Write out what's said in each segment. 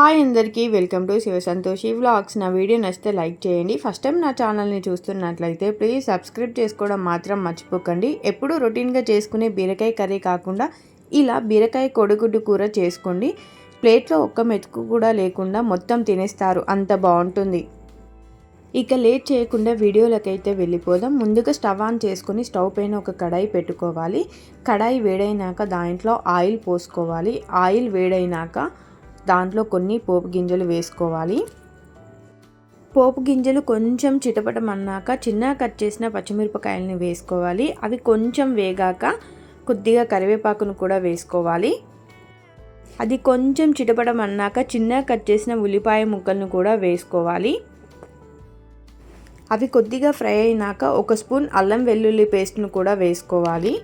Hi అందరికీ welcome to Shiva Santoshi vlogs. నా video నచ్చితే లైక్ చేయండి. ఫస్ట్ టైం నా ఛానల్ని చూస్తున్నట్లయితే ప్లీజ్ సబ్స్క్రైబ్ చేసుకోవడం మాత్రం మర్చిపోకండి. ఎప్పుడూ రొటీన్గా చేసుకునే బీరకాయ కర్రీ కాకుండా ఇలా బీరకాయ కొడుగుడ్డు కూర చేసుకోండి. ప్లేట్లో ఒక్క మెతుకు కూడా లేకుండా మొత్తం తినేస్తారు. అంత బాగుంటుంది. ఇక లేట్ చేయకుండా వీడియోలకైతే వెళ్ళిపోదాం. ముందుగా స్టవ్ ఆన్ చేసుకొని స్టవ్ పైన ఒక కడాయి పెట్టుకోవాలి. కడాయి వేడైనాక దాంట్లో ఆయిల్ పోసుకోవాలి. ఆయిల్ వేడైనాక దాంట్లో కొన్ని పోపు గింజలు వేసుకోవాలి. పోపు గింజలు కొంచెం చిటపటమన్నాక చిన్న కట్ చేసిన పచ్చిమిరపకాయలని వేసుకోవాలి. అవి కొంచెం వేగాక కొద్దిగా కరివేపాకును కూడా వేసుకోవాలి. అది కొంచెం చిటపడమన్నాక చిన్న కట్ చేసిన ఉల్లిపాయ ముక్కలను కూడా వేసుకోవాలి. అవి కొద్దిగా ఫ్రై అయినాక ఒక స్పూన్ అల్లం వెల్లుల్లి పేస్ట్ను కూడా వేసుకోవాలి.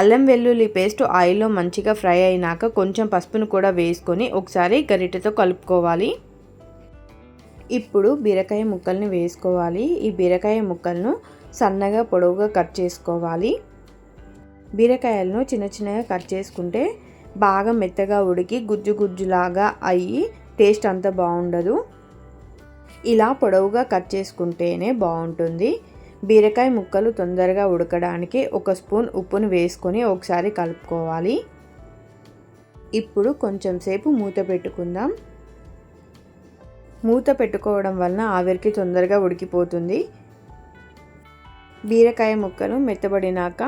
అల్లం వెల్లుల్లి పేస్ట్ ఆయిల్లో మంచిగా ఫ్రై అయినాక కొంచెం పసుపును కూడా వేసుకొని ఒకసారి గరిటెతో కలుపుకోవాలి. ఇప్పుడు బీరకాయ ముక్కల్ని వేసుకోవాలి. ఈ బీరకాయ ముక్కలను సన్నగా పొడవుగా కట్ చేసుకోవాలి. బీరకాయలను చిన్న చిన్నగా కట్ చేసుకుంటే బాగా మెత్తగా ఉడికి గుజ్జు గుజ్జులాగా అయ్యి టేస్ట్ అంత బాగుండదు. ఇలా పొడవుగా కట్ చేసుకుంటేనే బాగుంటుంది. బీరకాయ ముక్కలు తొందరగా ఉడకడానికి ఒక స్పూన్ ఉప్పును వేసుకొని ఒకసారి కలుపుకోవాలి. ఇప్పుడు కొంచెం సేపు మూత పెట్టుకుందాం. మూత పెట్టుకోవడం వలన ఆవిరికి తొందరగా ఉడికిపోతుంది. బీరకాయ ముక్కలు మెత్తబడినాక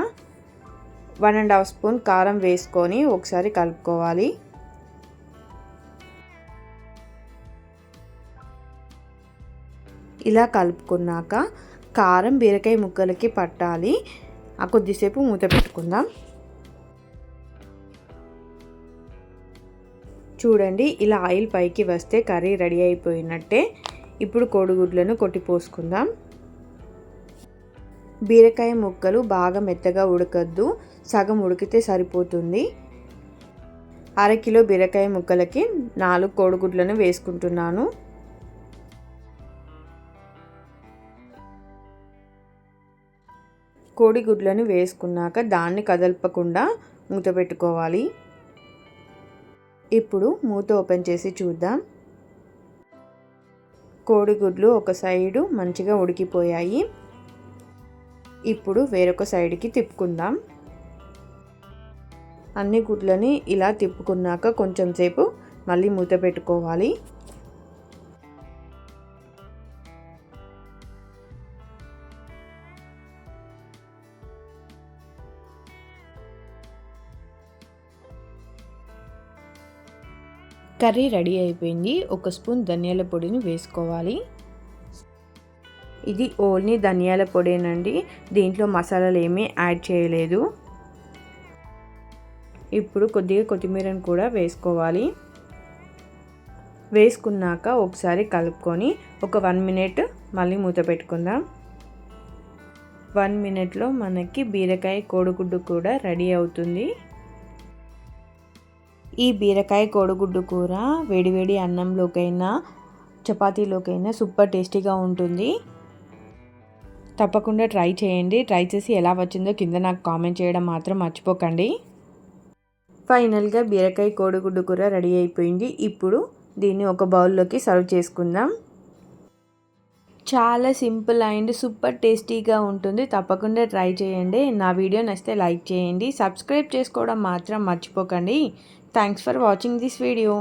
వన్ అండ్ హాఫ్ స్పూన్ కారం వేసుకొని ఒకసారి కలుపుకోవాలి. ఇలా కలుపుకున్నాక కారం బీరకాయ ముక్కలకి పట్టాలి. ఆ కొద్దిసేపు మూత పెట్టుకుందాం. చూడండి ఇలా ఆయిల్ పైకి వస్తే కర్రీ రెడీ అయిపోయినట్టే. ఇప్పుడు కోడిగుడ్లను కొట్టిపోసుకుందాం బీరకాయ ముక్కలు బాగా మెత్తగా ఉడకద్దు. సగం ఉడికితే సరిపోతుంది. అరకిలో బీరకాయ ముక్కలకి నాలుగు కోడిగుడ్లను వేసుకుంటున్నాను. కోడిగుడ్లను వేసుకున్నాక దాన్ని కదల్పకుండా మూత పెట్టుకోవాలి. ఇప్పుడు మూత ఓపెన్ చేసి చూద్దాం. కోడిగుడ్లు ఒక సైడు మంచిగా ఉడికిపోయాయి. ఇప్పుడు వేరొక సైడ్కి తిప్పుకుందాం. అన్ని గుడ్లని ఇలా తిప్పుకున్నాక కొంచెం సేపు మళ్ళీ మూత పెట్టుకోవాలి. కర్రీ రెడీ అయిపోయింది. ఒక స్పూన్ ధనియాల పొడిని వేసుకోవాలి. ఇది ఓన్లీ ధనియాల పొడేనండి. దీంట్లో మసాలాలు ఏమీ యాడ్ చేయలేదు. ఇప్పుడు కొద్దిగా కొత్తిమీరను కూడా వేసుకోవాలి. వేసుకున్నాక ఒకసారి కలుపుకొని ఒక వన్ మినిట్ మళ్ళీ మూత పెట్టుకుందాం. వన్ మినిట్లో మనకి బీరకాయ కోడిగుడ్డు కూడా రెడీ అవుతుంది. ఈ బీరకాయ కోడిగుడ్డు కూర వేడివేడి అన్నంలోకైనా చపాతీలోకైనా సూపర్ టేస్టీగా ఉంటుంది. తప్పకుండా ట్రై చేయండి. ట్రై చేసి ఎలా వచ్చిందో కింద నాకు కామెంట్ చేయడం మాత్రం మర్చిపోకండి. ఫైనల్గా బీరకాయ కోడిగుడ్డు కూర రెడీ అయిపోయింది. ఇప్పుడు దీన్ని ఒక బౌల్లోకి సర్వ్ చేసుకుందాం. చాలా సింపుల్ అండ్ సూపర్ టేస్టీగా ఉంటుంది. తప్పకుండా ట్రై చేయండి. నా వీడియో నచ్చితే లైక్ చేయండి. సబ్స్క్రైబ్ చేసుకోవడం మాత్రం మర్చిపోకండి. Thanks for watching this video.